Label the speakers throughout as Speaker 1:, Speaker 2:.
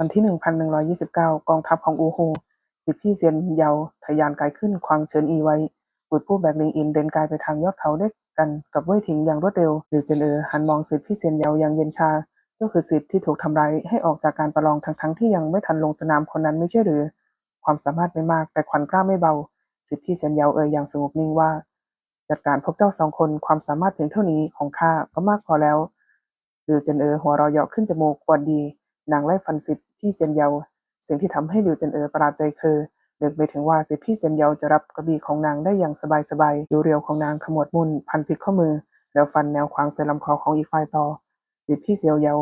Speaker 1: วันที่ 1129 กองทัพของอูฮูสิบพี่เซียนเยาทะยานกายขึ้นควางเฉินอีไว้บุดผู้แบกลิงอินเดินกายไปทางยอดเขาด้วยกันกับเว่ยถิงอย่างรวดเร็วหลิวเจนเออหันมองสิบพี่เซียนเยาอย่างเย็นชาเจ้าคือสิทธิ์ที่ถูกทำร้ายให้ออกจากการประลองทั้งทั้งๆที่ยังไม่ทันลงสนามคนนั้นไม่ใช่หรือ ความสามารถไม่มากแต่ขวัญกล้าไม่เบา สิทธิพี่เซียนเยาเอ่ยอย่างสงบนิ่งว่า จัดการพวกเจ้าสองคนความสามารถเพียงเท่านี้ของข้าก็มากพอแล้วหลิวเจนเออหัวเราะเยาะขึ้นจมูกปวดดีนางไล่ฟันสิทธิ พี่เซียนเยา สิ่งที่ทำให้หลิวเจินเอ๋อประหลาดใจคือนึกไปถึงว่าสิพี่เซียนเยาจะรับกระบี่ของนางได้อย่างสบายๆดูเรียวของนางขมวดมุนพันผิดข้อมือ แล้วฟันแนวขวางใส่ลำคอของอีกฝ่ายต่อสิทธิพี่เซียวเยา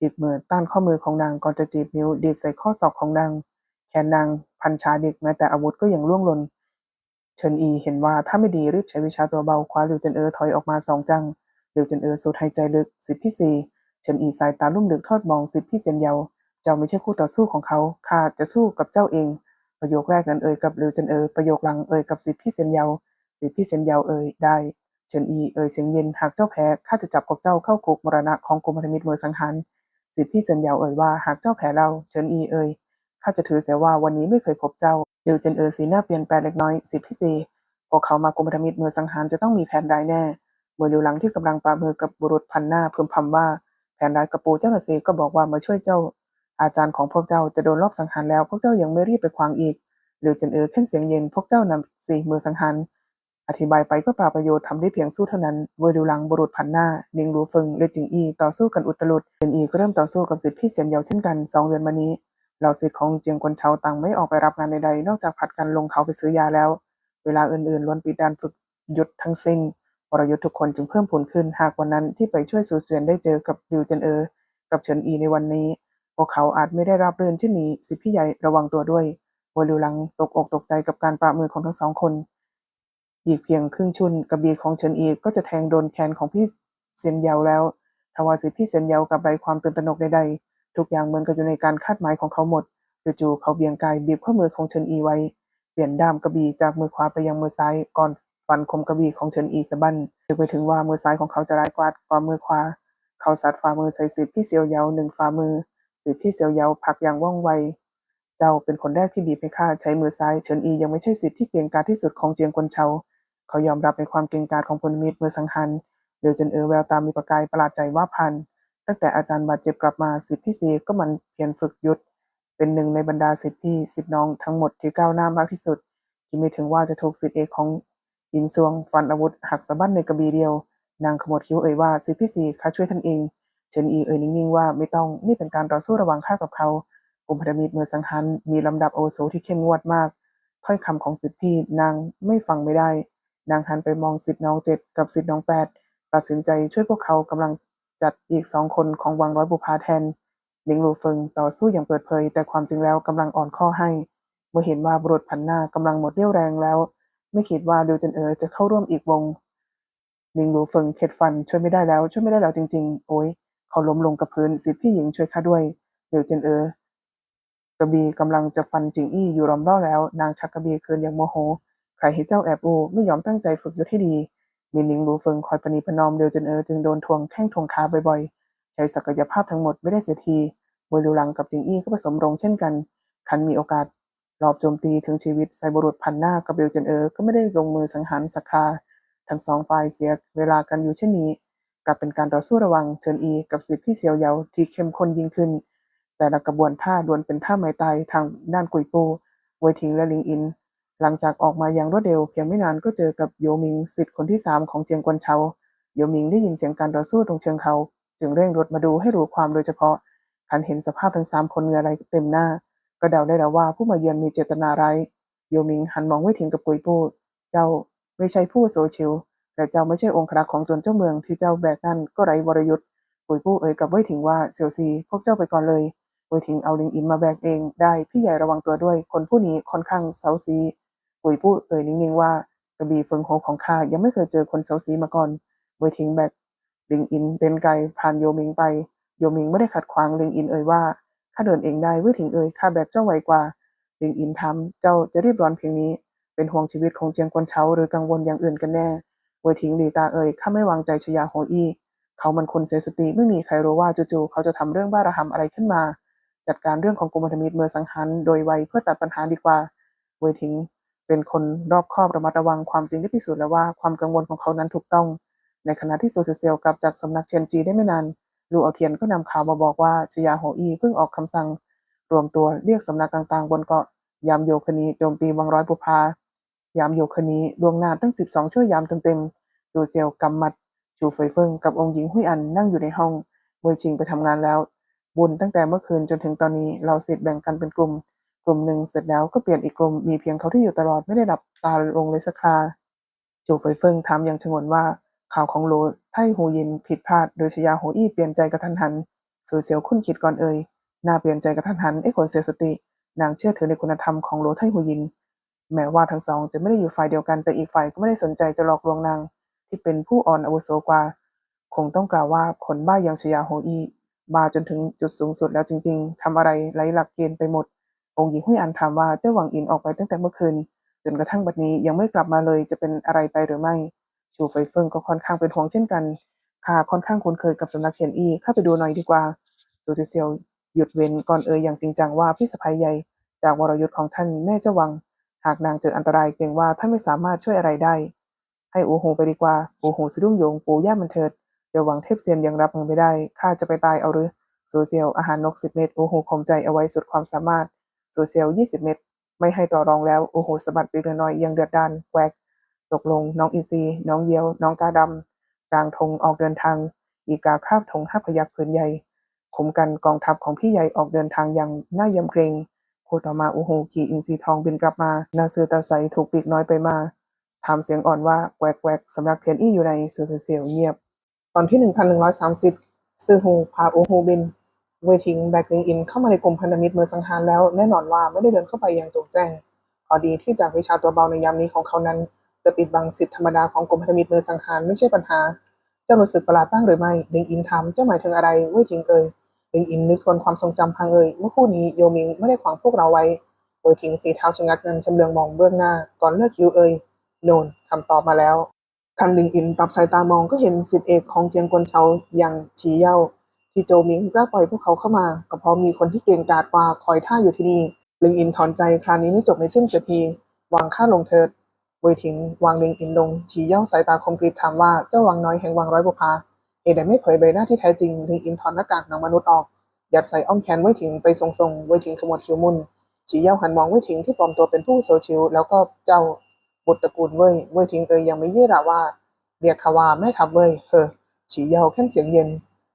Speaker 1: อีกมือต้านข้อมือของนางก่อนจะจีบนิ้วดีดใส่ข้อศอกของนาง แขนนางพันชาเด็กแม้แต่อาวุธก็ยังล่วงหล่นเฉินอีเห็นว่าถ้าไม่ดีรีบใช้วิชาตัวเบาคว้าหลิวเจินเอ๋อถอยออกมาสองจังหลิวเจินเอ๋อสูดหายใจลึกสิพี่ซีเฉินอีสายตาลุ่มลึกทอดมองสิพี่เซียนเยา เจ้าไม่ใช่คู่ต่อสู้ของเขาข้าจะสู้กับเจ้าเอง ประโยคแรกนั้นเอ่ยกับหลิวจินเอ๋อประโยคหลังเอ่ยกับสิทธิพี่เซียนเยาสิทธิพี่เซียนเยาเอ่ยได้เฉินอีเอ่ยเสียงเย็นหากเจ้าแพ้ข้าจะจับพวกเจ้าเข้าคุกมรณะของกรมพันธมิตรเมืองสังหารสิทธิพี่เซียนเยาเอ่ยว่าหากเจ้าแพ้เราเฉินอีเอ่ยข้าจะถือเสียว่าวันนี้ไม่เคยพบเจ้าหลิวจินเอ๋อสีหน้าเปลี่ยนแปลงเล็กน้อยสิทธิพี่เซพวกเขามากรมพันธมิตรเมืองสังหารจะต้องมีแผนร้ายแน่เมื่อหลิวหลังที่กำลังปามือกับบุรุษพันหน้าพึมพำว่าแผนร้ายกระปูเจ้าหน้าซีก็บอกว่ามาช่วยเจ้า อาจารย์ของพวกเจ้าจะโดนลอบสังหารแล้ว พวกเจ้ายังไม่รีบไปขวางอีกหลิวเจนเอ๋อเพ่นเสียงเย็นพวกเจ้านำสิมือสังหารอธิบายไปก็เปล่าประโยชน์ทำได้เพียงสู้เท่านั้น เวอร์ดิวลังบุรุษพันหน้านิงรูฟิงและจิงอีต่อสู้กันอุตลุดเซียนอีก็เริ่มต่อสู้กับสิทธิพี่เซียนเยาเช่นกันสองเดือนมานี้เหล่าศิษย์ของเจียงกวนเชาต่างไม่ออกไปรับงานใดๆ นอกจากผัดกันลงเขาไปซื้อยาแล้ว เวลาอื่นๆล้วนปิดด่านฝึกยุทธทั้งสิ้นวรยุทธ์ทุกคนจึงเพิ่มพูนขึ้นหากวันนั้นที่ไปช่วยซูเซียนได้เจอกับดิวเจนเออกับเฉินอีในวันนี้ พวกเขาอาจไม่ได้รับเรื่อนเช่นนี้ สิพี่ใหญ่ระวังตัวด้วยวัวลิวลังตกอกตกใจกับการปราบมือของทั้งสองคน อีกเพียงครึ่งชุนกระบีของเฉินอีก็จะแทงโดนแขนของพี่เซียนเยาแล้วทว่าสิทธิพี่เซียนเยากับไรความตื่นตระหนกใดๆทุกอย่างเหมือนกับอยู่ในการคาดหมายของเขาหมดจู่ๆเขาเบี่ยงกายบีบข้อมือของเฉินอีไว้ เปลี่ยนด้ามกระบี่จากมือขวาไปยังมือซ้ายก่อนฟันคมกระบี่ของเฉินอีสะบั้นนึกไปถึงว่ามือซ้ายของเขาจะร้ายกว่ากว่ามือขวา เขาสัดฝ่ามือใส่สิทธิพี่เซียวเยาหนึ่งฝ่ามือ สิทธิพี่เซียวเยาผลักอย่างว่องไว เจ้าเป็นคนแรกที่บีบให้ข้าใช้มือซ้าย เฉินอียังไม่ใช่สิทธิ์ที่เก่งกาจที่สุดของเจียงกวนเชาเขายอมรับในความเก่งกาจของพลมิตรมือสังหารเดี๋ยวเจินเออแววตามีประกายประหลาดใจว่าพัน ตั้งแต่อาจารย์บาดเจ็บกลับมาสิทธิพี่ซีก็มันเพียรฝึกยุทธเป็นหนึ่งในบรรดาสิทธิพี่สิทธิน้องทั้งหมดที่ก้าวหน้ามากที่สุดคิดไม่ถึงว่าจะถูกสิทธิเอกของอินซวงฟันอาวุธหักสะบั้นในกระบี่เดียวนางขมวดคิ้วเอ่ยว่าสิทธิพี่ซีข้าช่วยท่านเอง เฉินอีเอ่ยนิ่งๆว่าไม่ต้องนี่เป็นการต่อสู้ระหว่างข้ากับเขากรมพันธมิตรเมืองสังหารมีลำดับโอโสที่เข้มงวดมาก ถ้อยคำของสิทธิพี่นางไม่ฟังไม่ได้ นางหันไปมองสิทธิน้องเจ็ดกับสิทธิน้องแปดตัดสินใจช่วยพวกเขากำลังจัดอีกสองคนของวังร้อยบุพาแทนหลิงหลูเฟิงต่อสู้อย่างเปิดเผย แต่ความจริงแล้วกำลังอ่อนข้อให้ เมื่อเห็นว่าบุรุษพันหน้ากำลังหมดเรี่ยวแรงแล้ว ไม่คิดว่าดิวเจนเอ๋อจะเข้าร่วมอีกวงหลิงหลูเฟิงเข็ดฟันช่วยไม่ได้แล้วช่วยไม่ได้แล้วจริง ๆ โอ้ย เขาล้มลงกับพื้นสิทธิพี่หญิงช่วยข้าด้วยเดี๋ยวเจนเออกระบี่กำลังจะฟันจิงอี้อยู่รอมร่อแล้ว นางชักกระบี่คืนอย่างโมโห ใครให้เจ้าแอบอูไม่ยอมตั้งใจฝึกยุทธให้ดี มีนิงหลูเฟิงคอยประนีประนอมเดียวเจนเออจึงโดนทวงแข้งทวงขาบ่อยๆ ใช้ศักยภาพทั้งหมดไม่ได้เสียทีเวลิวหลังกับจิงอี้ก็ผสมรงเช่นกัน คันมีโอกาสรอบโจมตีถึงชีวิตไซบรุษพันหน้ากับเบลเจนเออก็ไม่ได้ลงมือสังหารสักคาทั้งสองฝ่ายเสียเวลากันอยู่เช่นนี้ กลับเป็นการต่อสู้ระว่างเฉินอีกับสิทธิพี่เซียวเยาที่เข้มข้นยิ่งขึ้น แต่ละกระบวนท่าล้วนเป็นท่าไม้ตายทางด้านกุยปูเวทิงและลิงอิน หลังจากออกมาอย่างรวดเร็วเพียงไม่นานก็เจอกับโยมิงสิทธิ์คนที่สามของเจียงกวนเชาโยมิงได้ยินเสียงการต่อสู้ตรงเชิงเขา จึงเร่งรถมาดูให้รู้ความโดยเฉพาะคันเห็นสภาพทั้งสามคนเงื่อไหลเต็มหน้า ก็เดาได้แล้วว่าผู้มาเยือนมีเจตนาร้ายโยมิงหันมองไว้ถึงกับกุยปูเจ้าไม่ใช่ผู้โซชิว แต่เจ้าไม่ใช่องค์ครักษ์ของจวนเจ้าเมืองที่เจ้าแบกนั่นก็ไร้วรยุทธ์กุยปูเอ่ยกับไว้ถึงว่าเซียวซีพวกเจ้าไปก่อนเลยไว้ถึงเอาลิงอินมาแบกเองได้พี่ใหญ่ระวังตัวด้วย คนผู้นี้ค่อนข้างเซาซีกุยปูเอ่ยนิ่งๆว่ากระบี่เฟิงโฮของข้ายังไม่เคยเจอคนเซาซีมาก่อนไว้ถึงแบกลิงอินเดินไกผ่านโยมิงไป โยมิงไม่ได้ขัดขวางลิงอินเอ่ยว่าข้าเดินเองได้เว้ยถิงเอ่ยข้าแบกเจ้าไวกว่าลิงอินทำเจ้าจะรีบร้อนเพียงนี้ เป็นห่วงชีวิตของเจียงกวนเชาหรือกังวลอย่างอื่นกันแน่ เวยถิงหลีตาเอ่ยข้าไม่วางใจชยาโฮอี เขามันคนเสียสติไม่มีใครรู้ว่าจู่ๆเขาจะทำเรื่องบ้าระหำอะไรขึ้นมา จัดการเรื่องของกุมพันธมิตรเมื่อสังหารโดยไวเพื่อตัดปัญหาดีกว่า เวยทิงเป็นคนรอบคอบระมัดระวังความจริงได้พิสูจน์แล้วว่าความกังวลของเขานั้นถูกต้อง ในขณะที่โซเซียลกลับจากสำนักเชียนจีได้ไม่นานลูเอาเทียนก็นำข่าวมาบอกว่าชยาโฮอีเพิ่งออกคำสั่ง รวมตัวเรียกสำนักต่างๆ บนเกาะยามโยคณีโจมตีวังร้อยบุพา ยามโยคณีดวงน้าตั้ง 12 ชั่วยามเต็มๆโซเซียลกำมัด ชูเฟยเฟิงกับองค์หญิงหุยอันนั่งอยู่ในห้องเวยชิงไปทำงานแล้ว บุญตั้งแต่เมื่อคืนจนถึงตอนนี้เราเสิทธิ์แบ่งกันเป็นกลุ่ม กลุ่มหนึ่งเสร็จแล้วก็เปลี่ยนอีกกลุ่มมีเพียงเขาที่อยู่ตลอดไม่ได้หลับตาลงเลยสักคราจูเฟยเฟิงถามอย่างชงนว่าข่าวของโลไทหูยินผิดพลาดโดยชยาโหอี้เปลี่ยนใจกระทันหันสูเซียวคุ้นคิดก่อนเอ่ยหน้าเปลี่ยนใจกระทันหันไอ้คนเสียสติ นางเชื่อถือในคุณธรรมของโลไทหูยิน แม้ว่าทั้งสองจะไม่ได้อยู่ฝ่ายเดียวกันแต่อีกฝ่ายก็ไม่ได้สนใจจะหลอกลวงนาง ที่เป็นผู้อ่อนอาวุโสกว่า คงต้องกล่าวว่าคนบ้าอย่างชยาโฮอีบ้าจนถึงจุดสูงสุดแล้วจริง ๆทำอะไรไร้หลักเกณฑ์ไปหมด องค์หญิงหุยอันถามว่าเจ้าหวังอินออกไปตั้งแต่เมื่อคืนจนกระทั่งบัดนี้ยังไม่กลับมาเลยจะเป็นอะไรไปหรือไม่ชูไฟเฟิงก็ค่อนข้างเป็นห่วงเช่นกันข้าค่อนข้างคุ้นเคยกับสำนักเขียนอีเข้าไปดูหน่อยดีกว่าซูซิเซียวหยุดเว้นก่อนเอ่ยอย่างจริงจังว่าพี่สะพ้ยใหญ่จากวรยุทธ์ของท่านแม่เจ้าวังากนางเจออันตรายเกรงว่าท่านไม่สามารถช่วยอะไรได้ ให้อูหูไปดีกว่าอูหูสะดุ้งโยงปูย่ามันเถิดจะหวังเทพเซียนยังรับมือไม่ได้ข้าจะไปตายเอาหรือโซเซียลอาหารนกสิบเม็ดอูหูข่มใจเอาไว้สุดความสามารถโซเซียลยี่สิบเม็ดไม่ให้ต่อรองแล้วอูหูสะบัดปีกน้อยยังเดือดดานแควกตกลงน้องอินซีน้องเยียว น้องกาดำกลางธงออกเดินทาง อีกาคาบธงห้าพยักผืนใหญ่คุมกันกองทัพของพี่ใหญ่ออกเดินทางอย่างน่ายำเกรง คูต่อมาอูหูขี่อินทรีทองบินกลับมา นาซือตาใสถูกปีกน้อยไปมา ถามเสียงอ่อนว่าแกวกแกวกสำนักเทียนอี้อยู่ในเซียวเงียบ ตอนที่ 1130 ซือฮูพาอูฮูบิน เวทิงแบกลิงอินเข้ามาในกลุ่มพันธมิตรเมืองสังหารแล้ว แน่นอนว่าไม่ได้เดินเข้าไปอย่างโจงแจ้งพอดีที่จากวิชาตัวเบาในยามนี้ของเขานั้น จะปิดบังสิทธิธรรมดาของกลุ่มพันธมิตรเมืองสังหารไม่ใช่ปัญหา เจ้ารู้สึกประหลาดบ้างหรือไม่ลิงอินถามเจ้าหมายถึงอะไรเวทิงเอ่ย ลิงอินนึกทวนความทรงจำพังเอ่ยเมื่อคู่นี้โยมิงไม่ได้ขวางพวกเราไว้เวทิงสีเท้าชะงักเงินชำเลืองมองเบื้องหน้า ก่อนเลิกคิวเอ่ยโนนคำตอบมาแล้วคันลิงอินปรับสายตามองก็เห็นสิทธิเอกของเจียงกวนเชาอย่างฉีเย่าที่โจมิงกล้าปล่อยพวกเขาเข้ามา ก็เพราะมีคนที่เก่งกาจกว่าคอยท่าอยู่ที่นี่ลิงอินถอนใจคราวนี้ไม่จบไม่สิ้นเสียทีวางค่าลงเถิดเวยถิงวางลิงอินลงฉีเย่าสายตาคมกริบถามว่าเจ้าวังน้อยแห่งวังร้อยบุพา เหตุใดไม่เผยใบหน้าที่แท้จริงลิงอินถอนหน้ากากหนังมนุษย์ออก ยัดใส่อ้อมแขนเวยถิงไปทรงๆเวยถิงขมวดคิ้วมุนฉีเย่าหันมองเวยถิงที่ปลอมตัวเป็นผู้โซชิวแล้วก็เจ้าบุตรตระกูลเว่ยเว่ยทิ้งเอ่ยยังไม่ยี่ระว่าเรียกขาว่าแม่ทัพเว่ยเฮอฉีเยาแค่นเสียงเย็น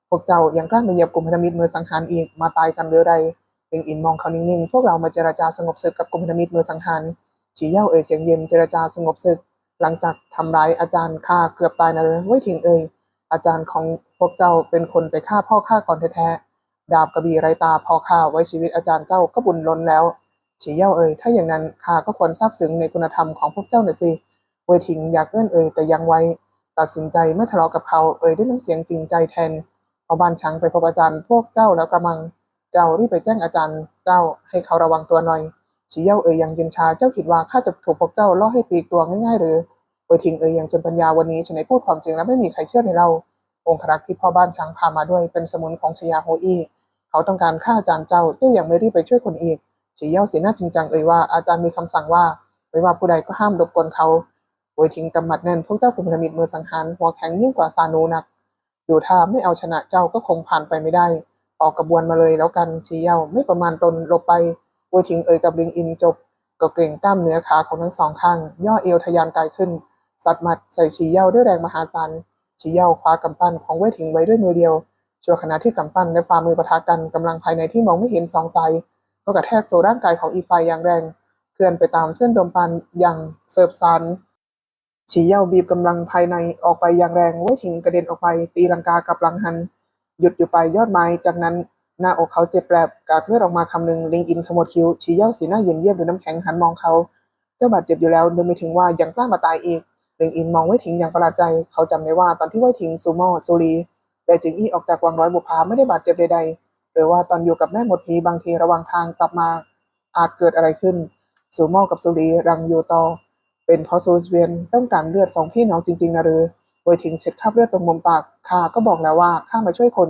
Speaker 1: พวกเจ้ายังกล้ามาเหยียบกลุ่มพันธมิตรมือสังหารอีกมาตายกันหรือไรเริงอินมองเขานิ่งๆพวกเรามาเจรจาสงบศึกกับกลุ่มพันธมิตรมือสังหารฉีเย่าเอ่ยเสียงเย็นเจรจาสงบศึก หลังจากทำร้ายอาจารย์ฆ่าเกือบตายนะเลยเว่ยทิ้งเอ่ย อาจารย์ของพวกเจ้าเป็นคนไปฆ่าพ่อฆ่าก่อนแท้ๆดาบกระบี่ไรตาพอฆ่าไว้ชีวิตอาจารย์เจ้าก็บุญล้นแล้วฉีเย่าเอ่ยถ้าอย่างนั้นข้าก็ควรทราบซึ้งในคุณธรรมของพวกเจ้าหน่อยสิเวยถิงอยากเอื้อนเอ่ยแต่ยังไว้ตัดสินใจไม่ทะเลาะกับเขาเอ่ยด้วยน้ำเสียงจริงใจแทนเอาบ้านช้างไปพบอาจารย์พวกเจ้าแล้วกระมังเจ้ารีบไปแจ้งอาจารย์เจ้าให้เขาระวังตัวหน่อยฉีเย่าเอ่ยยังเย็นชาเจ้าคิดว่าข้าจะถูกพวกเจ้าล่อให้ปีกตัวง่ายๆหรือ ยถิงเอ่ยยังจนปัญญาวันนี้ฉันได้พูดความจริงแล้วไม่มีใครเชื่อในเรา องครักษ์ที่พ่อบ้านช้างพามาด้วยเป็นสมุนของชยาโฮอี้เขาต้องการฆ่าอาจารย์เจ้าด้วยยังไม่รีบไปช่วยคนอีกฉีเย่าสีหน้าจริงจังเอ่ยว่าอาจารย์มีคำสั่งว่าไม่ว่าผู้ใดก็ห้ามรบกวนเขาโวยทิ้งกำมัดแน่นพวกเจ้ากลุ่มพีระมิดมือสังหารหัวแข็งยิ่งกว่าซานูนักดูท่าไม่เอาชนะเจ้าก็คงผ่านไปไม่ได้ ออกกระบวนมาเลยแล้วกันชี้เย้าไม่ประมาณตนหลบไปโวยทิ้งเอ่ยกับลิงอินจบ ก็เกรงกล้ามเนื้อขาของทั้งสองข้าง ย่อเอวทะยานกายขึ้น สัดหมัดใส่ชี้เย้าด้วยแรงมหาศาลชี้เย้าคว้ากำปั้นของเวยทิ้งไว้ด้วยมือเดียวชั่วขณะที่กำปั้นและฝ่ามือปะทะกันกำลังภายในที่มองไม่เห็นสองไซก็กระแทกโซ่ร่างกายของอีไฟอย่างแรง เคลื่อนไปตามเส้นดมปันอย่างเสิร์ฟซันฉีเย่าบีบกำลังภายในออกไปอย่างแรงไว้ถิงกระเด็นออกไป ตีลังกากับลังหัน หยุดอยู่ไปยอดไม้จากนั้น หน้าอกเขาเจ็บแปลบกากเลือดออกมาคำหนึ่งลิงอินขมวดคิ้วฉีเย่าสีหน้าเย็นเยียบด้วยน้ำแข็งหันมองเขา เจ้าบาดเจ็บอยู่แล้วนึกไม่ถึงว่ายังกล้ามาตายอีก ลิงอินมองไว้ถิงอย่างประหลาดใจ เขาจำได้ว่าตอนที่ไว้ถิงซูโม่ซูรีและจิงอี้ออกจากวังร้อยบุพาไม่ได้บาดเจ็บใดๆ หรือว่าตอนอยู่กับแม่หมดพีบางทีระหว่างทางกลับมาอาจเกิดอะไรขึ้นซูโม่กับซูรีรังอยู่ต่อเป็นเพราะซูเวียนต้องการเลือดสองพี่น้องจริงๆนะหรือโดยทิ้งเช็ดคราบเลือดตรงมุมปากข้าก็บอกแล้วว่าข้ามาช่วยคน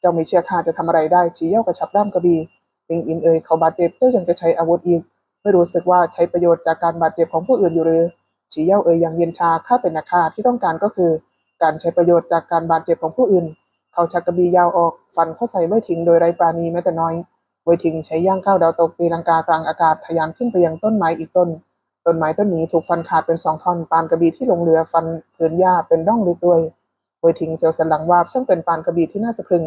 Speaker 1: เจ้าไม่เชื่อข้าจะทำอะไรได้ชี้เย่ากระชับด้ามกระบี่ลิงอินเอ่ยเขาบาดเจ็บเจ้ายังจะใช้อาวุธอีก ไม่รู้สึกว่าใช้ประโยชน์จากการบาดเจ็บของผู้อื่นอยู่หรือ ฉีเย่าเอ่ยอย่างเย็นชาข้าเป็นนักฆ่าที่ต้องการก็คือ การใช้ประโยชน์จากการบาดเจ็บของผู้อื่น เขาชักกระบี่ยาวออกฟันเข้าใส่ไม่ทิ้งโดยไรปราณีแม้แต่น้อยไว้ทิ้งใช้ย่างก้าวดาวตกตีลังกากลางอากาศทะยานขึ้นไปยังต้นไม้อีกต้น ต้นไม้ต้นนี้ถูกฟันขาดเป็นสองท่อนปานกระบี่ที่ลงเรือฟันพื้นหญ้าเป็นร่องลึกด้วยไว้ทิ้งเสียวสันหลังวาบช่างเป็นปานกระบี่ที่น่าสะพรึง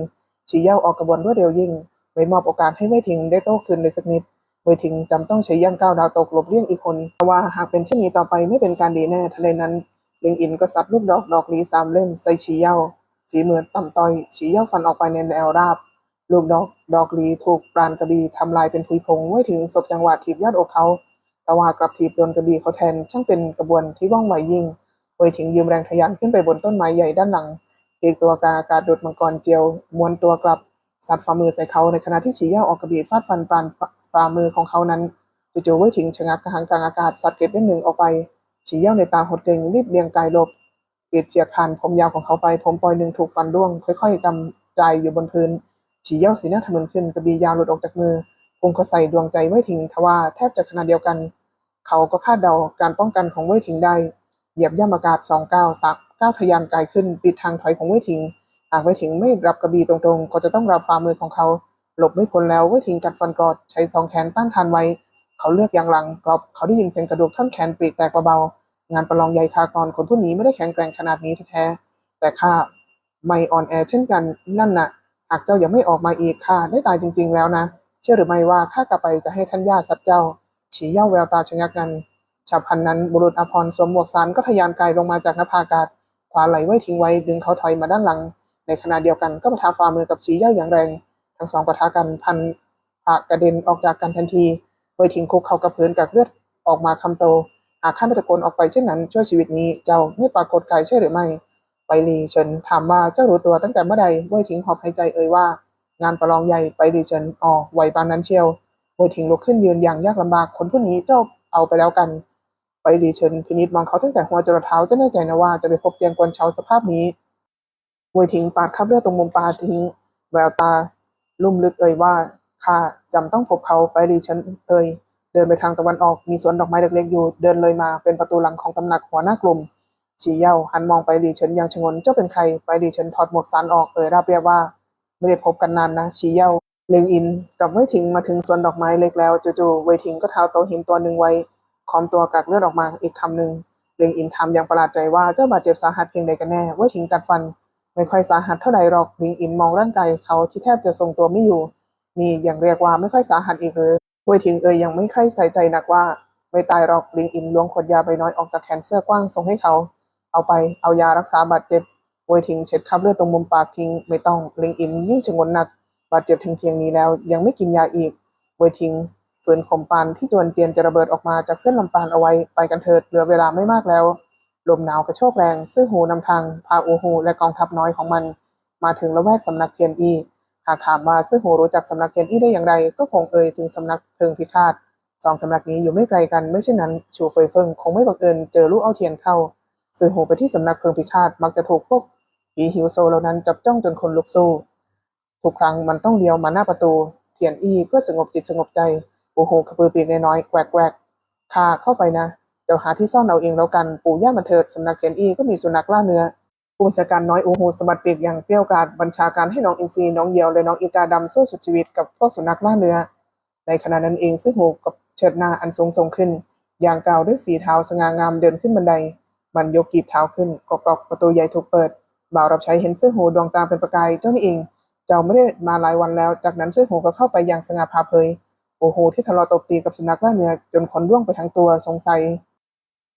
Speaker 1: ฉีเย่าออกกระบวนรวดเร็วยิ่งไว้มอบโอกาสให้ไว้ทิ้งได้โต้คืนในสักนิด เวทิงจำต้องใช้ย่างก้าวดาวตกหลบเลี่ยงอีกคนเพราะว่าหากเป็นเช่นนี้ต่อไปไม่เป็นการดีแน่ทันใดนั้นเลิงอินก็ซัดลูกดอกดอกลีสามเล่มใส่ฉีเย่าฝีมือต่ำต้อยฉีเย่าฟันออกไปในแนวราบ ลูกดอกดอกลีถูกปราณกระบี่ทำลายเป็นผุยผงไว้ถึงศพจังหวะถีบยอดอกเขาแต่ว่ากลับถีบโดนกระบี่เขาแทนช่างเป็นกระบวนที่ว่องไวยิ่งเวทิงยืมแรงทะยานขึ้นไปบนต้นไม้ใหญ่ด้านหลังเอกตัวกลางอากาศดุดมังกรเจียวม้วนตัวกลับ สัตว์ฝ่ามือใส่เขาในขณะที่ฉีเย่าออกกระบี่ฟาดฟันปราณฝ่ามือของเขานั้นจู่ๆเว่ยถิงชะงักกระหังกลางอากาศสัตว์เกล็ดเล่มหนึ่งออกไปฉีเย่าในตาหดเกรงรีบเบี่ยงกายหลบเกล็ดเฉียดผ่านผมยาวของเขาไป ผมปล่อยหนึ่งถูกฟันร่วง ค่อย ๆกำจายอยู่บนพื้นฉีเย่าสีหน้าทะมึนขึ้นกระบี่ยาวหลุดออกจากมือพุ่งเข้าใส่ดวงใจเว่ยถิงทว่าแทบจะขนาดเดียวกัน เขาก็คาดเดาการป้องกันของเว่ยถิงได้เหยียบย่ำอากาศสองก้าวสักก้าวทะยานกายขึ้นปิดทางถอยของเว่ยถิง หากเว่ยถิงไม่รับกระบี่ตรงๆ ก็จะต้องรับฝ่ามือของเขา หลบไม่พ้นแล้วเว่ยถิงกัดฟันกรอดใช้สองแขนต้านทานไว้ เขาเลือกอย่างหลังกรอบเขาได้ยินเสียงกระดูกท่อนแขนปรีแตกเบาๆงานประลองใหญ่คากรคนผู้นี้ไม่ได้แข็งแกร่งขนาดนี้แท้ๆแต่ข้าไม่อ่อนแอเช่นกันนั่นน่ะหากเจ้ายังไม่ออกมาอีกข้าได้ตายจริง ๆ แล้วนะ เชื่อหรือไม่ว่าข้ากลับไปจะให้ท่านย่าซัดเจ้าฉีเย่าแววตาชะงักงันฉับพลันนั้นบุรุษอภรสวมหมวกสารก็ทะยานกายลงมาจากน้าผาอากาศขวาไหลไว้ทิ้งไว้ดึงเขาถอยมาด้านหลัง ในขณะเดียวกันก็ปะทะฝ่ามือกับฉีเย่าอย่างแรง ทั้งสองปะทะกันพันผากระเด็นออกจากกันทันทีเวยทิ้งคุกเขากับพื้นกับเลือดออกมาคำโต หากข้าไม่ตะโกนออกไปเช่นนั้น ช่วยชีวิตนี้เจ้าไม่ปรากฏกายใช่หรือไม่ไปลีเฉินถามว่าเจ้ารู้ตัวตั้งแต่เมื่อใดเวยทิ้งหอบหายใจเอ่ยว่า งานประลองใหญ่ไปลีเฉินอ๋อไหวปานนั้นเชียวเวยทิ้งลุกขึ้นยืนอย่างยากลำบากคนผู้นี้เจ้าเอาไปแล้วกัน ไปลีเฉินพินิจมองเขาตั้งแต่หัวจรดเท้าจะแน่ใจนะว่าจะไปพบเจียงกวนเชาสภาพนี้ เวยทิ้งปาดคับเลือดตรงมุมปาทิ้ง แววตา ลุ่มลึกเอ่ยว่าข้าจำต้องพบเขาไปลีฉินเอ่ยเดินไปทางตะวันออกมีสวนดอกไม้เล็กๆอยู่ เดินเลยมาเป็นประตูหลังของตำหนักหัวหน้ากลุ่มฉีเย่าหันมองไปหลีเฉินย่างชงนเจ้าเป็นใคร ไปหลีเฉินถอดหมวกซานออกเอ่ยราบเรียบว่า ไม่ได้พบกันนานนะฉีเย่าเล็งอินกับเว่ยถิงมาถึงสวนดอกไม้เล็กแล้วจู่ๆเว่ยถิงก็เท้าโตหินตัวหนึ่งไว้คอมตัวกักเลือดออกมาอีกคำหนึ่งเล็งอินถามอย่างประหลาดใจว่าเจ้าบาดเจ็บสาหัสเพียงใดกันแน่เว่ยถิงกัดฟัน ไม่ค่อยสาหัสเท่าใดหรอกล็งอินมองร่างกายเขาที่แทบจะทรงตัวไม่อยู่ นี่ยังเรียกว่าไม่ค่อยสาหัสอีกเลยเว่ยถิงเอ่ยยังไม่ใคร่ใส่ใจหนักว่า ไม่ตายหรอกลิงอินล้วงขวดยาใบน้อยออกจากแขนเสื้อกว้างส่งให้เขา เอาไปเอายารักษาบาดเจ็บเวยทิ้งเช็ดคราบเลือดตรงมุมปากทิ้งไม่ต้องลิงอินยิ่งชงนหนัก บาดเจ็บถึงเพียงนี้แล้ว ยังไม่กินยาอีกเวยทิ้งฝืนขมปานที่จวนเจียนจะระเบิดออกมาจากเส้นลำปานเอาไว้ไปกันเถิดเหลือเวลาไม่มากแล้ว ลมหนาวกระโชกแรงซื่อหูนำทางพาอูหูและกองทัพน้อยของมัน มาถึงละแวกสำนักเทียนอีหากถามว่าซื่อหูรู้จักสำนักเทียนอีได้อย่างไร ก็คงเอ่ยถึงสำนักเพิงพิฆาตสองตำนักนี้อยู่ไม่ไกลกันไม่เช่นนั้นชูเฟยเฟิงคงไม่บังเอิญเจอลูกเอาเทียนเข้าสื่อหูไปที่สำนักเพิงพิฆาตมักจะถูกพวกผีหิวโซเหล่านั้นจับจ้องจนคนลุกสู้ทุกครั้งมันต้องเลี้ยวมาหน้าประตู เทียนอี้เพื่อสงบจิตสงบใจโอ้โหกระปือปีกน้อยแกวกแกวกข้าเข้าไปนะ เจ้าหาที่ซ่อนเอาเองแล้วกันปู่ย่ามันเถิดสำนักเทียนอีก็มีสุนัขล่าเนื้อผู้บัญชาการน้อยโอโหสะบัดปีกอย่างเกรี้ยวกราดบัญชาการให้น้องอินซีน้องเยียวและน้องอีกาดำสู้สุดชีวิตกับพวกสุนัขล่าเนื้อ ในขณะนั้นเองซึ่งหูกับเชิดหน้าอันทรงทรงขึ้น อย่างกล่าวด้วยฝีเท้าสง่างามเดินขึ้นบันได มันยกกีบเท้าขึ้นกอกกประตูใหญ่ถูกเปิดบ่าวรับใช้เห็นเสื้อหูดวงตาเป็นประกายเจ้านี่เอง เจ้าไม่ได้มาหลายวันแล้ว จากนั้นเสื้อหูก็เข้าไปอย่างสง่าผ่าเผยโอ้โหที่ทะเลาะตบตีกับสุนัขล่าเนื้อจนขนร่วงไปทั้งตัวสงสัย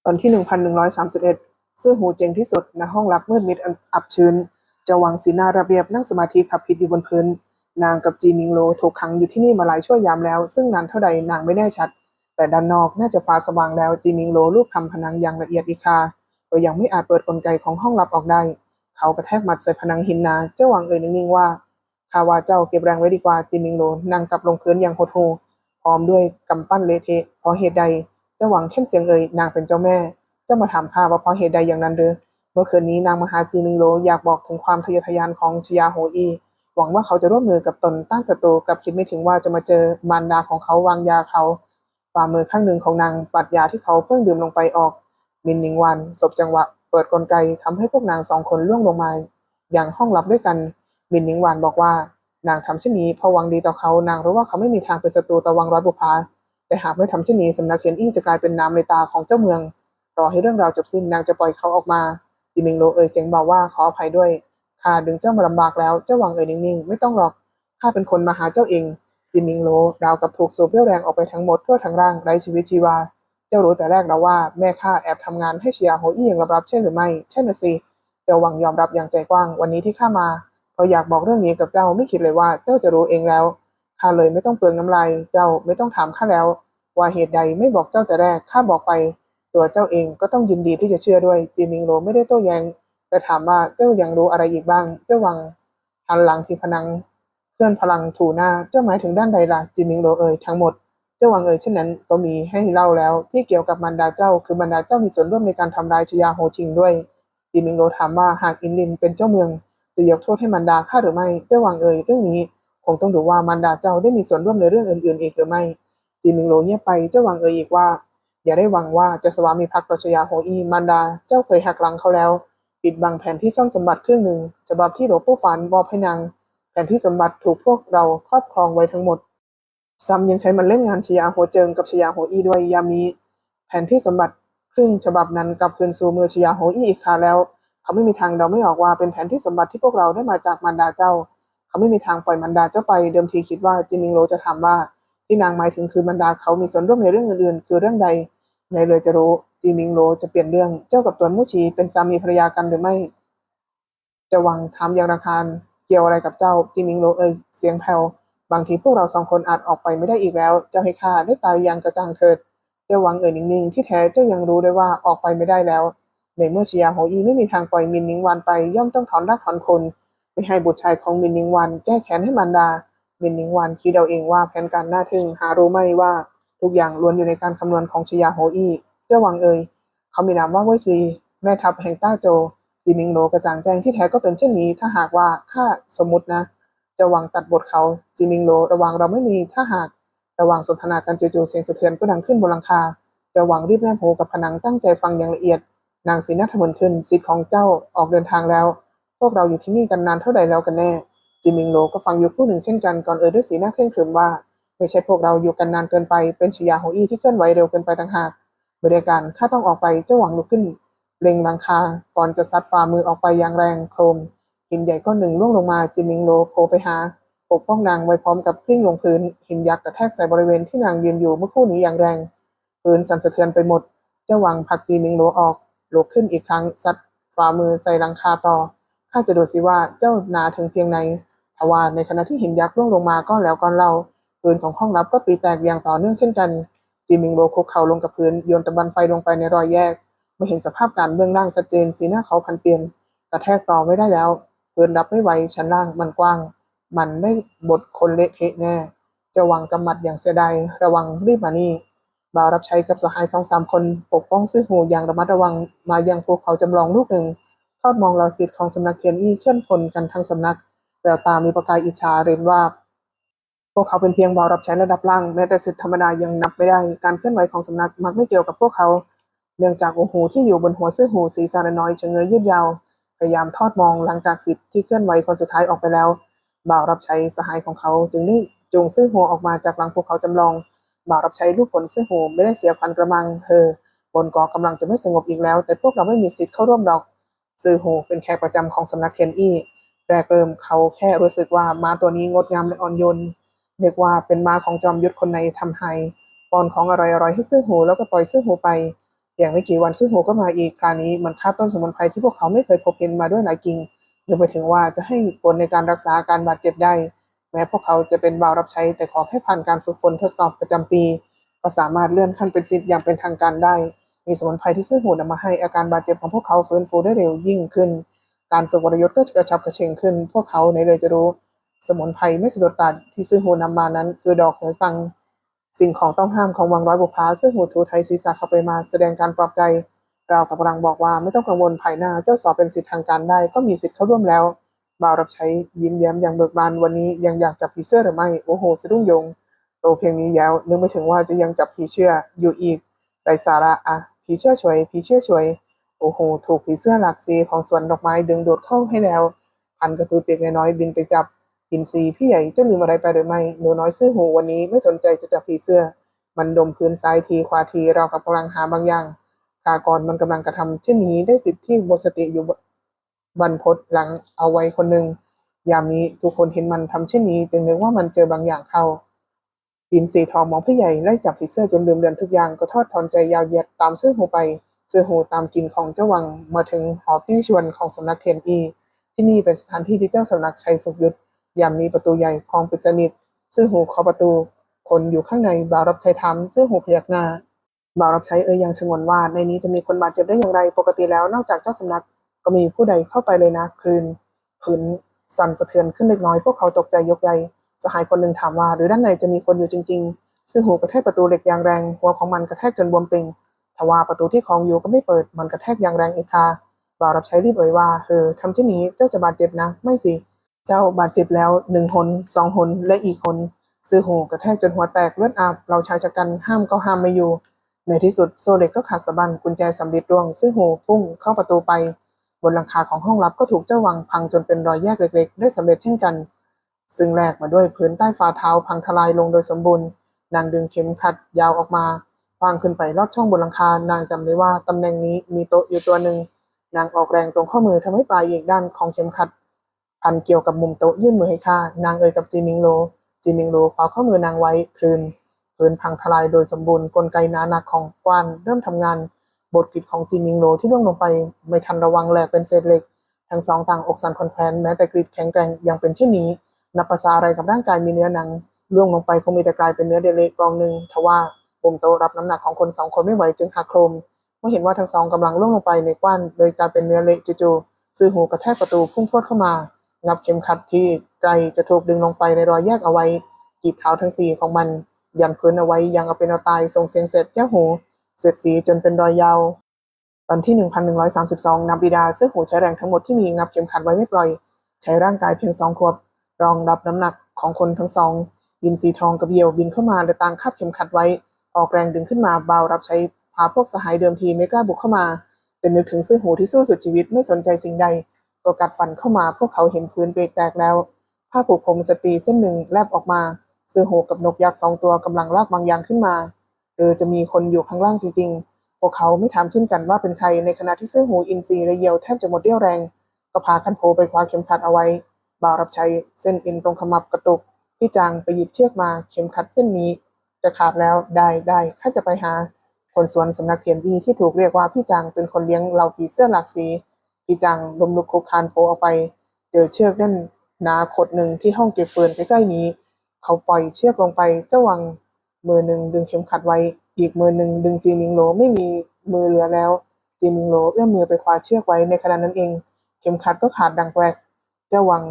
Speaker 1: ตอนที่ 1131เสื้อหูเจ๋งที่สุดณห้องรับมืดมิดอับชื้นเจะวางสีหน้าระเบียบนั่งสมาธิขับพิษอยู่บนพื้น นางกับจีมิงโลถูกขังอยู่ที่นี่มาหลายชั่วยามแล้ว ซึ่งนานเท่าใดนางไม่แน่ชัด แต่ด้านนอกน่าจะฟ้าสว่างแล้วจีมิงโลรูปทำผนังอย่างละเอียดอีกคราก็ยังไม่อาจเปิดกลไกของห้องลับออกได้ เขากระแทกหมัดใส่ผนังหินนาเจ้าวังเอ่ยนิ่งๆว่าข้าว่าเจ้าเก็บแรงไว้ดีกว่าจีมิงโลนั่งกลับลงพื้นอย่างโหดหูพร้อมด้วยกำปั้นเลเทะเพราะเหตุใด จ้าหวังแค่นเสียงเอ่ยนางเป็นเจ้าแม่ เจ้ามาถามข้าว่าเพราะเหตุใดอย่างนั้นเด้อเมื่อคืนนี้นางมหาจีมิงโลอยากบอกถึงความทะเยอทะยานของชยาโฮอี หวังว่าเขาจะร่วมมือกับตนต้านศัตรูกลับคิดไม่ถึงว่าจะมาเจอมารดาของเขาวางยาเขาฝ่ามือข้างหนึ่งของนางปัดยาที่เขาเพิ่งดื่มลงไปออก มินนิงวันศพจังหวะ เปิดกลไกทำให้พวกนางสองคนล่วงลงมา อย่างห้องลับด้วยกัน มินนิงวันบอกว่า นางทำเช่นนี้เพราะหวังดีต่อเขานางรู้ว่าเขาไม่มีทางเป็นศัตรูต่อวังร้อยบุพา แต่หากไม่ทำเช่นนี้สำนักเทียนอี้จะกลายเป็นน้ำในตาของเจ้าเมือง รอให้เรื่องราวจบสิ้นนางจะปล่อยเขาออกมา จิมิงโลเอ่ยเสียงเบาว่าขออภัยด้วยข้าดึงเจ้ามาลำบากแล้วเจ้าหวังเอ่ยนิ่งๆ ไม่ต้องหรอกข้าเป็นคนมาหาเจ้าเอง จิมิงโลราวกับถูกสูบเรี่ยวแรงออกไปทั้งหมดทั่วทั้งร่างไร้ชีวิตชีวา เจ้ารู้แต่แรกแล้วว่าแม่ข้าแอบทำงานให้เชียโฮอี้อย่างลับๆใช่หรือไม่ใช่นะสิเจ้าหวังยอมรับอย่างใจกว้างวันนี้ที่ข้ามาเพราะอยากบอกเรื่องนี้กับเจ้าไม่คิดเลยว่าเจ้าจะรู้เองแล้ว ข้าเลยไม่ต้องเปลืองน้ำลายเจ้าไม่ต้องถามข้าแล้ว ว่าเหตุใดไม่บอกเจ้าแต่แรกข้าบอกไป ตัวเจ้าเองก็ต้องยินดีที่จะเชื่อด้วยจิมิงโลไม่ได้โต้แย้งแต่ถามว่าเจ้ายังรู้อะไรอีกบ้าง เจ้าวังหันหลังทีพนังเคลื่อนพลังถูหน้าเจ้าหมายถึงด้านใดล่ะจิมิงโลเอ่ยทั้งหมดเจ้าวังเอ่ยเช่นนั้นก็มีให้เล่าแล้ว ที่เกี่ยวกับมันดาเจ้า คือมันดาเจ้ามีส่วนร่วมในการทำลายชยาโฮชิงด้วยจิมิงโลถามว่าหากอินลินเป็นเจ้าเมืองจะยกโทษให้มันดาข้าหรือไม่เจ้าวังเอ่ยเรื่องนี้ คงต้องดูว่ามันดาเจ้าได้มีส่วนร่วมในเรื่องอื่นๆ อีกหรือไม่จิมิงโลเงียบไปเจ้าวังเอ่ยอีกว่า อย่าได้หวังว่าจะสวามีภักดิ์ต่อชยาโฮอีมันดาเจ้าเคยหักหลังเขาแล้ว ปิดบังแผนที่ซ่อนสมบัติเครื่องหนึ่งฉบับที่หลวงปู่ฝันมอบให้นางแผนที่สมบัติถูกพวกเราครอบครองไว้ทั้งหมดซัมยังใช้มันเล่นงานชยาโฮเจิงกับชยาโฮอีด้วยยามนี้แผนที่สมบัติครึ่งฉบับนั้นกลับคืนสู่มือชยาโฮอีอีกคราแล้ว เขาไม่มีทางเดาไม่ออกว่าเป็นแผนที่สมบัติที่พวกเราได้มาจากมันดาเจ้า เขาไม่มีทางปล่อยมันดาเจ้าไปเดิมทีคิดว่าจิมิงโรจะถามว่า ที่นางหมายถึงคือมันดาเขามีส่วนร่วมในเรื่องอื่นๆ คือเรื่องใด ในเลยจะรู้จีมิงโรจะเปลี่ยนเรื่องเจ้ากับตัวมู่ชีเป็นสามีภรรยากันหรือไม่ จะวังถามอย่างราคารเกี่ยวอะไรกับเจ้าจีมิงโรเอ่ยเสียงแผ่วบางทีพวกเราสองคนอาจออกไปไม่ได้อีกแล้ว เจ้าให้ข้าได้ตายอย่างกระจ่างเถิดเจ้าวังเอ่ยนิ่งๆที่แท้เจ้ายังรู้ได้ว่าออกไปไม่ได้แล้วในเมื่อเชียโฮอีไม่มีทางปล่อยมินนิงวันไปย่อมต้องถอนรากถอนคน ให้บุตรชายของมินนิงวัน แก้แค้นให้มันดา มินนิงวันคิดเอาเองว่าแผนการน่าทึ่งหารู้ไหมว่าทุกอย่างล้วนอยู่ในการคำนวณของชยาโฮอีเจ้าหวังเอ่ยเขามีนามว่าเวยซีแม่ทัพแห่งต้าโจจิมิงโลกระจ่างแจ้งที่แท้ก็เป็นเช่นนี้ ถ้าหากว่าข้าสมมตินะจะหวังตัดบทเขาจิมิงโลระวังเราไม่มีถ้าหากระหว่างสนทนากันจู่ๆเสียงสะเทือนก็ดังขึ้นบนหลังคาจะหวังรีบแนบหูกับผนังตั้งใจฟังอย่างละเอียด นางสีหน้าทะมึนขึ้นสิทธิ์ของเจ้าออกเดินทางแล้ว พวกเราอยู่ที่นี่กันนานเท่าใดแล้วกันแน่ จิมิงโลก็ฟังอยู่ครู่หนึ่งเช่นกันก่อนเอ่ยด้วยสีหน้าเคร่งครึมว่า ไม่ใช่พวกเราอยู่กันนานเกินไป เป็นชยาโฮอี้ที่เคลื่อนไหวเร็วเกินไปต่างหากบริการข้าต้องออกไปเจ้าหวังลุกขึ้นเล็งลังคาก่อนจะซัดฝ่ามือออกไปอย่างแรงโครมหินใหญ่ก้อนหนึ่งล่วงลงมาจิมิงโลโผล่ไปหาปกป้องนางไว้พร้อมกับกลิ้งลงพื้น หินยักษ์กระแทกใส่บริเวณที่นางยืนอยู่เมื่อคู่นี้อย่างแรงพื้นสั่นสะเทือนไปหมด เจ้าหวังผลักจีมิงโลออกลุกขึ้นอีกครั้งซัดฝ่ามือใส่ลังคาต่อ ข้าจะดูสิว่าเจ้านาถึงเพียงไหนทว่าในขณะที่หินยักษ์ล่วงลงมาก็แล้วก้อนเล่าพื้นของห้องลับก็ปีแตกอย่างต่อเนื่องเช่นกันจีมิงโลคุกเข่าลงกับพื้นโยนตะบันไฟลงไปในรอยแยกเมื่อเห็นสภาพการเบื้องล่างชัดเจนสีหน้าเขาพันเปลี่ยนกระแทกต่อไม่ได้แล้วพื้นรับไม่ไหวชั้นล่างมันกว้าง มันได้บทคนเละเทะแน่ จะวางกำมัดอย่างเสียดายระวังรีบมานี่บ่าวรับใช้กับสหายสองสามคนปกป้องซื้อหูอย่างระมัดระวังมายังภูเขาจำลองลูกหนึ่ง ทอดมองเหล่าศิษย์ของสำนักเทียนอี้เคลื่อนพลกันทั้งสำนักแววตามีประกายอิจฉาเรนว่า พวกเขาเป็นเพียงบ่าวรับใช้ระดับล่าง แม้แต่ศิษย์ธรรมดายังนับไม่ได้ การเคลื่อนไหวของสำนักมักไม่เกี่ยวกับพวกเขา เนื่องจากโอหูที่อยู่บนหัวเสื้อหูสีสารน้อยเฉงเงยยืดยาว พยายามทอดมองหลังจากศิษย์ที่เคลื่อนไหวคนสุดท้ายออกไปแล้วบ่าวรับใช้สหายของเขาจึงได้จูงเสื้อหูออกมาจากหลังภูเขาจำลองบ่าวรับใช้ลูกผลเสื้อหูไม่ได้เสียขวัญกระมังเธอบนกาะกำลังจะไม่สงบอีกแล้ว แต่พวกเราไม่มีสิทธิ์เข้าร่วมหรอก ซื่อหูเป็นแขกประจำของสำนักเทียนอี้แรกเริ่มเขาแค่รู้สึกว่าม้าตัวนี้งดงามและอ่อนโยนนึกว่าเป็นม้าของจอมยุทธคนในทำให้ป้อนของอร่อยๆให้ซื่อหูแล้วก็ปล่อยซื่อหูไปอย่างไม่กี่วันซื่อหูก็มาอีกคราวนี้มันคาบต้นสมุนไพรที่พวกเขาไม่เคยพบเห็นมาด้วยหลายกิ่งรวมไปถึงว่าจะให้ผลในการรักษาอาการบาดเจ็บได้ แม้พวกเขาจะเป็นบ่าวรับใช้แต่ขอแค่ผ่านการฝึกฝนทดสอบประจำปี ก็สามารถเลื่อนขั้นเป็นศิษย์อย่างเป็นทางการได้ มีสมุนไพรที่ซื่อหูนำมาให้อาการบาดเจ็บของพวกเขาฟื้นฟูได้เร็วยิ่งขึ้น การฝึกวรยุทธ์ก็จะกระชับกระเฉงขึ้น พวกเขาในเลยจะรู้ สมุนไพรไม่สะดุดตาที่ซื่อหูนำมานั้น คือดอกเหือสัง สิ่งของต้องห้ามของวังร้อยบุพาซื่อหูทูไทยศีรษะเข้าไปมาแสดงการปลอบใจเรากับรังบอกว่าไม่ต้องกังวลภายหน้าเจ้าสอบเป็นสิทธิทางการได้ก็มีสิทธิ์เข้าร่วมแล้วบ่าวรับใช้ยิ้มแย้มอย่างเบิกบานวันนี้ยังอยากจับผีเสื้อหรือไม่โอ้โหสะดุ้งยงโตเพียงนี้แล้วนึกไม่ถึงว่าจะยังจับผีเชื่ออยู่อีกไรสาระอะ ผีเชื่อช่วยผีเชื่อช่วย โอ้โห ถูกผีเสื้อหลักสีของสวนดอกไม้ดึงโดดเข้าให้แล้ว พันกระพือเปียกน้อยบินไปจับอินทรีพี่ใหญ่เจ้าลืมอะไรไปหรือไม่หนูน้อยซื่อหูวันนี้ไม่สนใจจะจับผีเสื้อ มันดมพื้นซ้ายทีขวาทีเราวกับกำลังหาบางอย่างกากรมันกำลังกระทำเช่นนี้ได้สิทธิ์ที่บสติอยู่บรรพตหลังเอาไว้คนหนึ่งยามนี้ทุกคนเห็นมันทำเช่นนี้ จึงนึกว่ามันเจอบางอย่างเข้า อินทรีทองมองพี่ใหญ่ไล่จับผีเสื้อจนลืมเดือนทุกอย่างก็ทอดถอนใจยาวเหยียดตามเสื้อหูไปเสื้อหูตามกินของเจ้าวังมาถึงหอพี่ชวนของสำนักเทียนอี ที่นี่เป็นสถานที่ที่เจ้าสำนักชัยฝึกยุทธยามนี้ประตูใหญ่คลองปิดสนิทเสื้อหูเคาประตู คนอยู่ข้างในบ่าวรับใช้ทำเสื้อหูพยักหน้าบ่าวรับใช้เอ่ยยังชงนว่าในนี้จะมีคนบาดเจ็บได้อย่างไรปกติแล้วนอกจากเจ้าสำนักก็มีผู้ใดเข้าไปเลยนะคืนพื้นสั่นสะเทือนขึ้นเล็กน้อยพวกเขาตกใจยกใหญ่ สหายคนหนึ่งถามว่า หรือด้านในจะมีคนอยู่จริง ๆ ซึ่งหูกระแทกประตูเหล็กอย่างแรง หัวของมันกระแทกจนบวมเป่งทว่าประตูที่คล้องอยู่ก็ไม่เปิด มันกระแทกอย่างแรงอีกค่ะบ่าวรับใช้รีบเอ่ยว่าเออทำเช่นนี้เจ้าจะบาดเจ็บนะ ไม่สิ เจ้าบาดเจ็บแล้วหนึ่งหนสองหนและอีกหนซื้อหูกระแทกจนหัวแตกเลือดอาบเราชายชะกันห้ามก็ห้ามไม่อยู่ ในที่สุดโซเล็กก็ขาดสะบันกุญแจสำลิดรวงซื้อหูพุ่งเข้าประตูไป บนหลังคาของห้องลับก็ถูกเจ้าวังพังจนเป็นรอยแยกเล็กๆ ได้สำเร็จเช่นกัน ซึ่งแลกมาด้วยพื้นใต้ฝ่าเท้าพังทลายลงโดยสมบูรณ์ นางดึงเข็มขัดยาวออกมาวางขึ้นไปลอดช่องบนหลังคา นางจำได้ว่าตำแหน่งนี้มีโต๊ะอยู่ตัวหนึ่ง นางออกแรงตรงข้อมือทำให้ปลายอีกด้านของเข็มขัด พันเกี่ยวกับมุมโต๊ะยื่นมือให้ข้านางเอ่ยกับจีมิงโล จีมิงโลคว้าข้อมือนางไว้คลืนพื้นพังทลายโดยสมบูรณ์กลไกหนาหนักของกวานเริ่มทำงาน บทกิจของจีมิงโลที่ร่วงลงไป ไม่ทันระวังแหลกเป็นเศษเหล็ก ทั้งสองต่างอกสั่นคลอนแคลนแม้แต่กรีดแข็งแกร่งยังเป็นเช่นนี้ นับภาษาอะไรกับร่างกายมีเนื้อหนังล่วงลงไปคงมีแต่กลายเป็นเนื้อเดเละกองหนึ่งทว่ามุมโตรับน้ำหนักของคนสองคนไม่ไหวจึงหักโครมเมื่อเห็นว่าทั้งสองกำลังล่วงลงไปในกว้านเลยกลายเป็นเนื้อเละจู่ๆซื้อหูกระแทกประตูพุ่งพรวดเข้ามางับเข็มขัดที่ไกลจะถูกดึงลงไปในรอยแยกเอาไว้กีบเท้าทั้งสี่ของมันยันพื้นเอาไว้ยังเอาเป็นเอาตายส่งเสียงเสร็จแก้วหูเสียดสีจนเป็นรอยยาว ตอนที่ 1132นำบิดาเสื้อหูใช้แรงทั้งหมดที่มีงับเข็มขัดไว้ไม่ปล่อย ใช้ร่างกายเพียงสองขวบ รองรับน้ำหนักของคนทั้งสองยินสีทองกับเหยี่ยวบินเข้ามาและต่างคาบเข็มขัดไว้ ออกแรงดึงขึ้นมาเบารับใช้พาพวกสหายเดิมทีไม่กล้าบุกเข้ามาเป็นนึกถึงเสื้อหูที่สู้สุดชีวิตไม่สนใจสิ่งใด ตัวกัดฟันเข้ามาพวกเขาเห็นพื้นเบรกแตกแล้ว ผ้าผูกผมสตรีเส้นหนึ่งแลบออกมาเสื้อหูกับนกยักษ์สองตัวกำลังลากบางอย่างขึ้นมาหรือจะมีคนอยู่ข้างล่างจริง ๆ พวกเขาไม่ถามเช่นกันว่าเป็นใครในขณะที่เสื้อหูอินทรีและเยี่ยวแทบจะหมดเรี่ยวแรง ก็พาคันโพไปคว้าเข็มขัดเอาไว้ บ่าวรับใช้เส้นเอ็นตรงขมับกระตุก พี่จางไปหยิบเชือกมาเข็มขัดเส้นนี้ จะขาดแล้วได้ได้ข้าจะไปหา คนสวนสำนักเทียนดีที่ถูกเรียกว่าพี่จางเป็นคนเลี้ยงเหลาผีเสื้อหลากสีพี่จางลมลุกคลุกคลานโผล่ออกไป เจอเชือกแน่นหนาขดหนึ่งที่ห้องเก็บเฟืนใกล้ๆนี้ เขาปล่อยเชือกลงไปเจ้าวังมือหนึ่งดึงเข็มขัดไว้ อีกมือหนึ่งดึงจีมิงโหลไม่มีมือเหลือแล้ว จีมิงโหลเอื้อมมือไปคว้าเชือกไว้ในขณะนั้นเอง เข็มขัดก็ขาดดังแกรกเจ้าวัง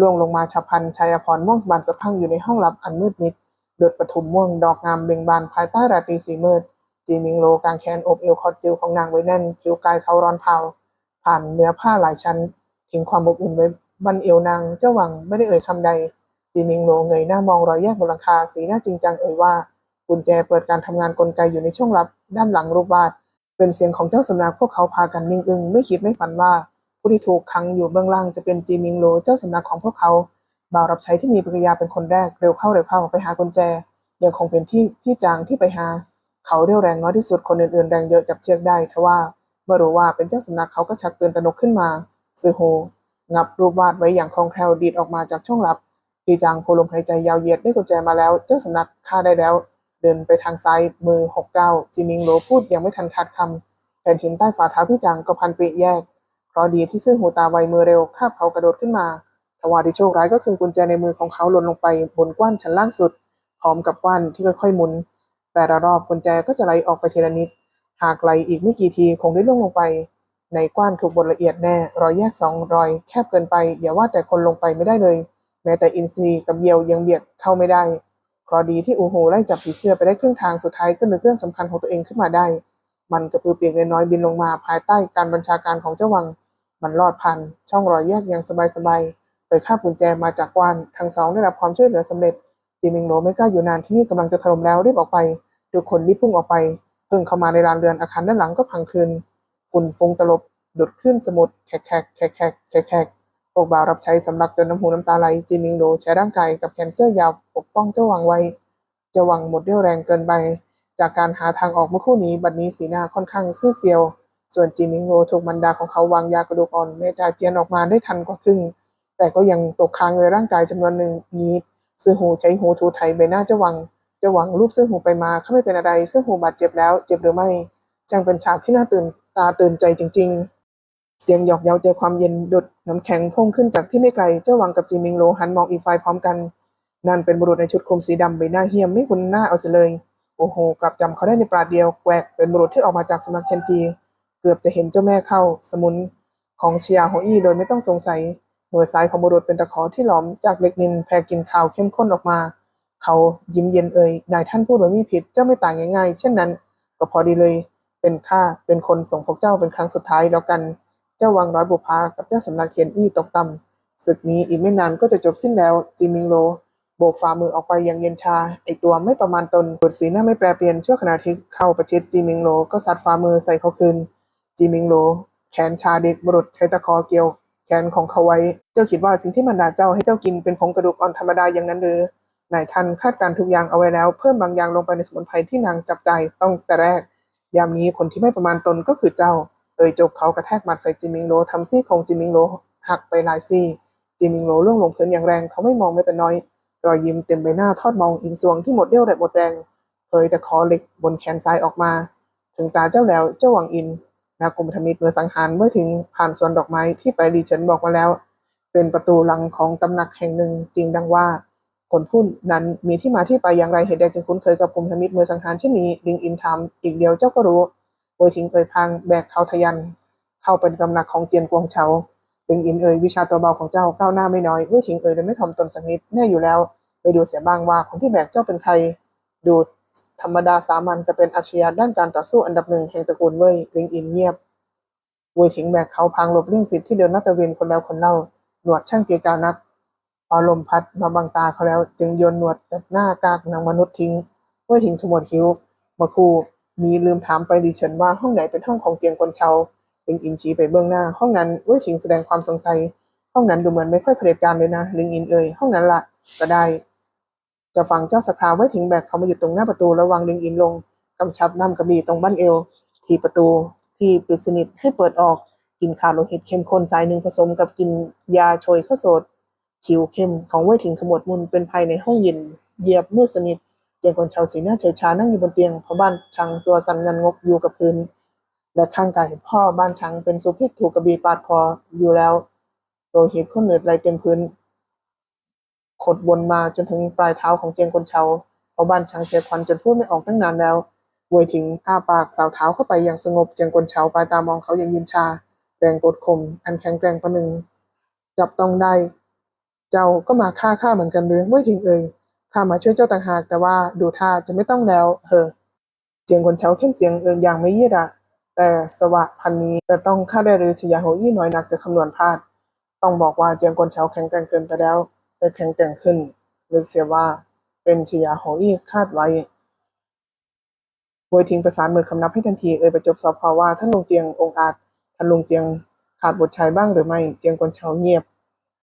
Speaker 1: ล่วงลงมาฉับพันชายอภรม่วงบานสะพังอยู่ในห้องลับอันมืดมิดเดือดปฐุมม่วงดอกงามเบ่งบานภายใต้ราตรีสีมืดจีมิงโลกางแขนอบเอวคอดจิวของนางไว้แน่นผิวกายเขาร้อนเผาผ่านเนื้อผ้าหลายชั้นทิ้งความอบอุ่นไว้บันเอวนางเจ้าหวังไม่ได้เอ่ยคำใด จีมิงโลเงยหน้ามองรอยแยกบนหลังคาสีหน้าจริงจังเอ่ยว่ากุญแจเปิดการทำงานกลไกอยู่ในช่องลับด้านหลังรูปวาดเป็นเสียงของเจ้าสำนักพวกเขาพากันนิ่งอึงไม่คิดไม่ฝันว่า ผู้ที่ถูกขังอยู่เบื้องล่างจะเป็นจีมิงโลเจ้าสำนักของพวกเขาบ่าวรับใช้ที่มีปริยาเป็นคนแรกเร็วเข้าเร็วเข้าไปหากุญแจ ยังคงเป็นที่พี่จางที่ไปหา เขาเรียวแรงน้อยที่สุดคนอื่นๆแรงเยอะจับเชือกได้ทว่าเมื่อรู้ว่าเป็นเจ้าสำนักเขาก็ชักตื่นตระหนกขึ้นมาซือโฮงับรูปวาดไว้อย่างคล่องแคล่วดีดออกมาจากช่องลับพี่จางโพลมหายใจยาวเหยียดได้กุญแจมาแล้ว เจ้าสำนักฆ่าได้แล้ว เดินไปทางซ้ายมือหกเก้าจิมิงโหลพูดยังไม่ทันขาดคำแผ่นหินใต้ฝ่าเท้าพี่จางก็พันปริแยก เพราะดีที่ซื่อหูตาไวมือเร็วคาบเขากระโดดขึ้นมาทว่าที่โชคร้ายก็คือกุญแจในมือของเขาหล่นลงไปบนกว้านชั้นล่างสุด พร้อมกับกว้านที่ค่อยๆหมุน แต่ละรอบกุญแจก็จะไหลออกไปทีละนิด หากไหลอีกไม่กี่ทีคงได้ล่วงลงไป ในกว้านถูกบดละเอียดแน่ รอยแยกสองรอย แคบเกินไป อย่าว่าแต่คนลงไปไม่ได้เลย แม้แต่อินทรีกับเยียวยังเบียดเข้าไม่ได้เพราะดีที่อูโหไล่จับผีเสื้อไปได้ครึ่งทางสุดท้ายก็นึกเรื่องสำคัญของตัวเองขึ้นมาได้ มันกระพือเปียกน้อยบินลงมาภายใต้การบัญชาการของเจ้าวัง มันลอดผ่านช่องรอยแยกอย่างสบายยคาบกุญแจมาจากกวานทั้งสองได้รับความช่วยเหลือสำเร็จจีมิงโลไม่กล้าอยู่นานที่นี่กำลังจะถล่มแล้วรีบออกไปทุกคนรีบพุ่งออกไป เพิ่งเข้ามาในลานเรือนอาคารด้านหลังก็พังคืนฝุ่นฟุ้งตลบดุดขึ้นสมุดแขกแขกแขกแขกแขกแขกพวกบ่าวรับใช้สำลักจนน้ำหูน้ำตาไหลจีมิงโลใช้ร่างกายกับแขนเสื้อยาวปกป้องเจ้าวังไว้เจ้าวังหมดเรี่ยวแรงเกินไป จากการหาทางออกเมื่อคู่นี้บัดนี้สีหน้าค่อนข้างซีดเซียว ส่วนจีมิงโลถูกบรรดาของเขาวางยากระดูกอ่อนแม่จ่าเจียนออกมาได้ทันกว่าครึ่ง แต่ก็ยังตกค้างในร่างกายจำนวนหนึ่งงีดซื้อหูใช้หูทูไทยใบหน้าเจ้าวังเจ้าวังรูปซื้อหูไปมาเขาไม่เป็นอะไรซื้อหูบาดเจ็บแล้ว เจ็บหรือไม่ช่างเป็นฉากที่น่าตื่นตาตื่นใจจริง ๆ เสียงหยอกเย้าเจอความเย็นดุดน้ำแข็งพุ่งขึ้นจากที่ไม่ไกลเจ้าวังกับจีมิงโลหันมองอีกฝ่ายพร้อมกัน นั่นเป็นบุรุษในชุดคลุมสีดำใบหน้าเฮี้ยมไม่คุ้นหน้าเอาเสียเลย โอ้โหกลับจำเขาได้ในปราดเดียวแกวกเป็นบุรุษที่ออกมาจากสำนักเชนจี เกือบจะเห็นเจ้าแม่เข้าสมุนของเชียโฮอี้โดยไม่ต้องสงสัยมือซ้ายของบุรุษเป็นตะขอที่หลอมจากเหล็กนินแพรกินข้าวเข้มข้นออกมา เขายิ้มเย็นเอ่ยนายท่านพูดว่ามีผิดเจ้าไม่ต่างง่ายๆ เช่นนั้น ก็พอดีเลย เป็นข้าเป็นคนส่งพวกเจ้าเป็นครั้งสุดท้ายแล้วกัน เจ้าวังร้อยบุพากับเจ้าสำนักเคียนอี้ตกต่ำศึกนี้อีกไม่นานก็จะจบสิ้นแล้วจิมิงโลโบกฝ่ามือออกไปอย่างเย็นชาไอตัวไม่ประมาณตนบทสีหน้าไม่แปรเปลี่ยนชั่วขณะที่เข้าประชิดจีมิงโลก็สัดฝ่ามือใส่เขาคืน จีมิงโล แขนชาเด็กบรุษใช้ตะขอเกี่ยว แขนของเขาไว้ เจ้าคิดว่าสิ่งที่มันดาเจ้าให้เจ้ากินเป็นผงกระดูกอ่อนธรรมดาอย่างนั้นหรือนายท่านคาดการณ์ทุกอย่างเอาไว้แล้ว เพิ่มบางอย่างลงไปในสมุนไพรที่นางจับใจต้องแต่แรก ยามนี้คนที่ไม่ประมาณตนก็คือเจ้า เอ่ยจบเขากระแทกหมัดใส่จิมิงโลทำซี่ของจิมิงโลหักไปหลายซี่จิมิงโลล่วงลงพื้นอย่างแรงเขาไม่มองไม่เป็นน้อย รอยยิ้มเต็มใบหน้าทอดมองอินสวงที่หมดเรี่ยวแรงหมดแรงเผยแต่คอเหล็กบนแขนซ้ายออกมา ถึงตาเจ้าแล้วเจ้าหวังอิน นากรมธมิตรเมื่อสังหารเมื่อถึงผ่านสวนดอกไม้ที่ไปรีเฉินบอกมาแล้ว เป็นประตูหลังของตำหนักแห่งหนึ่งจริงดังว่าคนพูดนั้นมีที่มาที่ไปอย่างไรเหตุใดจึงคุ้นเคยกับกรมธมิตรเมื่อสังหารที่นี้ลิงอินทำอีกเดียวเจ้าก็รู้โดยทิ้งเอ่ยพังแบกเขาทะยัน เข้าเป็นตำหนักของเจียนกวงเฉาลิงอินเอ่ยวิชาตัวเบาของเจ้าก้าวหน้าไม่น้อยเมื่อทิ้งเอ่ยโดยไม่ถ่อมตนสักนิดแน่อยู่แล้ว ไปดูเสียบ้างว่าคนที่แบกเจ้าเป็นใครดู ธรรมดาสามัญแต่เป็นอาชญาด้านการต่อสู้อันดับหนึ่งแห่งตระกูลเว่ยลิงอินเงียบเว่ยถิงแบกเขาพังหลบเลี่ยงสิทธิ์ที่เดินลาดตะเวนคนแล้วคนเล่าหนวดช่างเกียจานักพอลมพัดมาบังตาเขาแล้ว จึงโยนหนวดกับหน้ากากนางมนุษย์ทิ้งเว่ยถิงขมวดคิ้วมาคูมีลืมถามไปดีเฉินว่าห้องไหนเป็นห้องของเตียงคนเชาลิงอินชี้ไปเบื้องหน้า ห้องนั้นเว่ยถิงแสดงความสงสัย ห้องนั้นดูเหมือนไม่ค่อยเผด็จการเลยนะลิงอินเอ่ยห้องนั้นละก็ได้ จะฟังเจ้าสภาไว้ถึงแบกเขามาอยู่ตรงหน้าประตูแล้ววางลิงอินลงกำชับนำกระบี่ตรงบั้นเอว ที่ประตูที่ปิดสนิทให้เปิดออกกินคาโลหิตเข้มข้นสายหนึ่งผสมกับกินยาโชยข้าวสดคิวเข้มของเว่ยถิงขมวดมุนเป็นภายในห้องเย็นเหยียบมืดสนิทเจียงคนชาวสีหน้าเฉยชานั่งอยู่บนเตียงพ่อบ้านชังตัวสั่นงันงกอยู่กับพื้นและข้างกายพ่อบ้านชังเป็นสุพิษถูกกระบี่ปาดคออยู่แล้วโดยเหตุข้นเหนืดไหลเต็มพื้น ขดวนมาจนถึงปลายเท้าของเจียงคนเชาเพราะบ้านช้างเสียควันจนพูดไม่ออกตั้งนานแล้วเวยถิงอ้าปากสาวเท้าเข้าไปอย่างสงบเจียงคนเชาปลายตามองเขาอย่างยินชา แรงกดข่มอันแข็งแกร่งประหนึ่ง จับต้องได้ เจ้าก็มาฆ่าข้าเหมือนกันหรือเวยถิงเอ่ยข้ามาช่วยเจ้าต่างหากแต่ว่าดูท่าจะไม่ต้องแล้วเฮอเจียงคนเชาเข้นเสียงเอินอย่างไม่เยียดอะแต่สวะพันนี้แต่ต้องฆ่าได้หรือชยาโหยี่น้อยนักจะคำนวณพลาด ต้องบอกว่าเจียงกวนเฉาแข็งแกร่งเกินไปแล้ว แต่แข็งแกร่งขึ้นลึกเสียว่าเป็นชยาโหอี้คาดไว้บวยทิ้งประสานมือคำนับให้ทันทีเอ่ยประจบสอบพาว่าท่านลุงเจียงองอาจท่านลุงเจียงขาดบทชายบ้างหรือไม่ เจียงกวนเฉาเงียบ